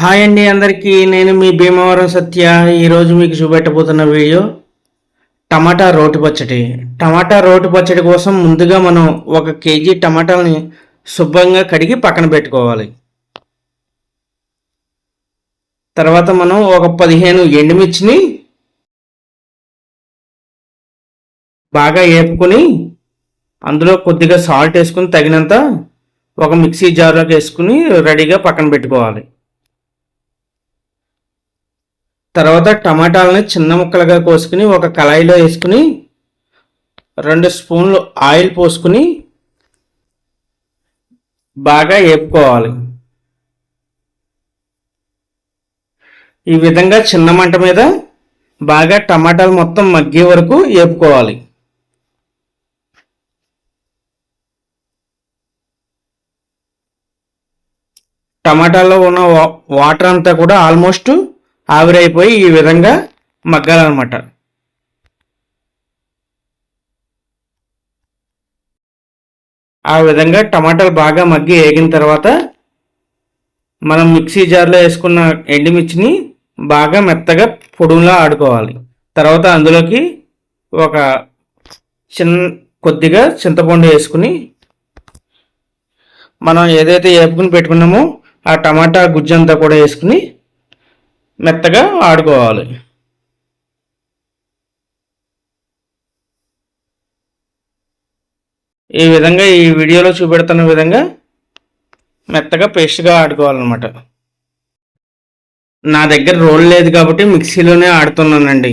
Hi అండి అందరికీ. నేను మీ భీమవరం సత్య. ఈరోజు మీకు చూపెట్టబోతున్న వీడియో టమాటా రోటి పచ్చడి. టమాటా రోటి పచ్చడి కోసం ముందుగా మనం ఒక కేజీ టమాటాలని శుభ్రంగా కడిగి పక్కన పెట్టుకోవాలి. తర్వాత మనం ఒక పదిహేను ఎండుమిర్చిని బాగా వేపుకొని అందులో కొద్దిగా సాల్ట్ వేసుకుని తగినంత ఒక మిక్సీ జార్లోకి వేసుకుని రెడీగా పక్కన పెట్టుకోవాలి. తర్వాత టమాటాలని చిన్న ముక్కలుగా కోసుకుని ఒక కళాయిలో వేసుకుని రెండు స్పూన్లు ఆయిల్ పోసుకుని బాగా వేపుకోవాలి ఈ విధంగా చిన్న మంట మీద బాగా టమాటాలు మొత్తం మగ్గే వరకు వేపుకోవాలి టమాటాలో ఉన్న వా- వాటర్ అంతా కూడా ఆల్మోస్ట్ ఆవిరైపోయి ఈ విధంగా మగ్గాలన్నమాట. ఆ విధంగా టమాటాలు బాగా మగ్గి వేగిన తర్వాత మనం మిక్సీ జార్లో వేసుకున్న ఎండుమిర్చిని బాగా మెత్తగా పొడుగులా ఆడుకోవాలి. తర్వాత అందులోకి ఒక చిన్న కొద్దిగా చింతపండు వేసుకుని మనం ఏదైతే వేపుకుని పెట్టుకున్నామో ఆ టమాటా గుజ్జంతా కూడా వేసుకుని మెత్తగా ఆడుకోవాలి. ఈ విధంగా ఈ వీడియోలో చూపెడుతున్న విధంగా మెత్తగా పేస్ట్గా ఆడుకోవాలన్నమాట. నా దగ్గర రోల్ లేదు కాబట్టి మిక్సీలోనే ఆడుతున్నానండి.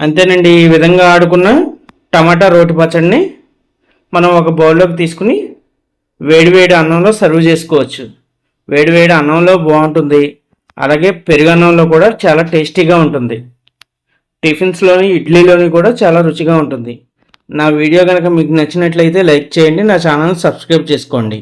అంతేనండి ఈ విధంగా ఆడుకున్న టమాటా రోటి పచ్చడిని మనం ఒక బౌల్లోకి తీసుకుని వేడివేడి అన్నంలో సర్వ్ చేసుకోవచ్చు. వేడివేడి అన్నంలో బాగుంటుంది. అలాగే పెరుగు అన్నంలో కూడా చాలా టేస్టీగా ఉంటుంది. టిఫిన్స్లోని ఇడ్లీలోని కూడా చాలా రుచిగా ఉంటుంది. నా వీడియో కనుక మీకు నచ్చినట్లయితే లైక్ చేయండి నా ఛానల్ సబ్స్క్రైబ్ చేసుకోండి.